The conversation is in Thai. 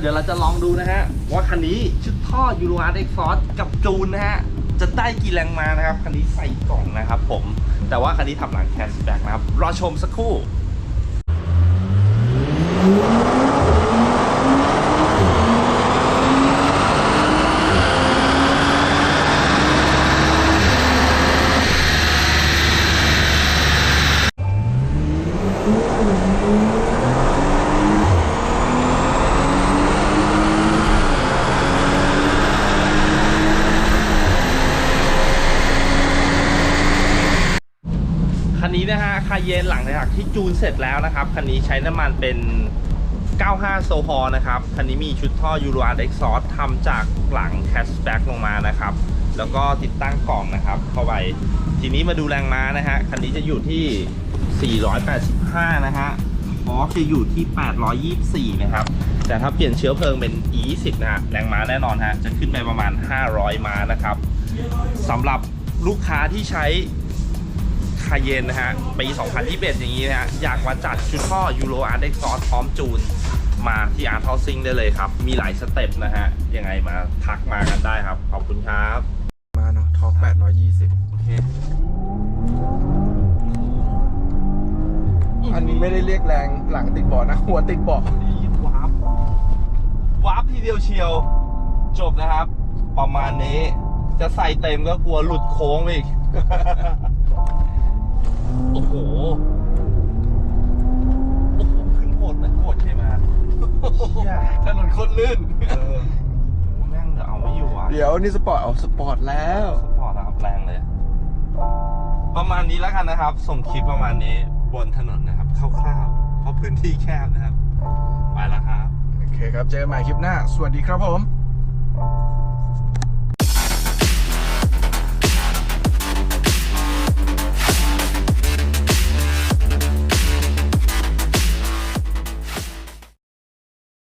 เดี๋ยวเราจะลองดูนะฮะ ว่าคันนี้ชุดท่อยูโรอาร์เอ็กซอกับจูนนะฮะ จะได้กี่แรงมานะครับ คันนี้ใส่กล่องนะครับผม แต่ว่าคันนี้ทำหลังแคสแบ็กนะครับ รอชมสักครู่ คันนี้นะฮะคาเยนหลังจากที่จูนเสร็จแล้วนะครับ คันนี้ใช้น้ำมันเป็น 95 โซฮอนะครับ คันนี้มีชุดท่อยูโรอาร์เอ็กซอทำจากหลังแคชแบ็กลงมานะครับ แล้วก็ติดตั้งกล่องนะครับเข้าไป ทีนี้มาดูแรงม้านะฮะ คันนี้จะอยู่ที่ 485 นะฮะออฟจะอยู่ที่ 824 นะครับ แต่ถ้าเปลี่ยนเชื้อเพลิงเป็น E20 นะฮะ แรงม้าแน่นอนฮะ จะขึ้นไปประมาณ 500 ม้านะครับสำหรับลูกค้าที่ใช้ คาเยนนะฮะ ปี 2021 อย่างนี้นะฮะ อยากมาจัดชุดท่อยูโรอาร์เด็กซอสพร้อมจูน มาที่อาร์ทอซิงได้เลยครับ มีหลายสเต็ปนะฮะ ยังไงมาทักมากันได้ครับ ขอบคุณครับ มาเนาะท็อป820 โอเค อันนี้ไม่ได้เรียกแรงหลังติดเบาะนะ หัวติดเบาะนี่วาร์ปวาร์ปทีเดียวเชียว จบนะครับ ประมาณนี้ จะใส่เต็มก็กลัวหลุดโค้งไปอีก โอ้โห โอ้โห ขึ้นโหดนะโหดใช่ไหมเชี่ยถนนคนลื่น เออโหแม่งเดี๋ยวเอาไม่อยู่อะเดี๋ยวนี่สปอร์ตเอาสปอร์ตแล้ว สปอร์ตอะครับแรงเลย ประมาณนี้แล้วกันนะครับ ส่งคลิปประมาณนี้บนถนนนะครับคร่าวๆเพราะพื้นที่แคบนะครับ ไปแล้วครับ โอเคครับ เจอกันใหม่คลิปหน้า สวัสดีครับผม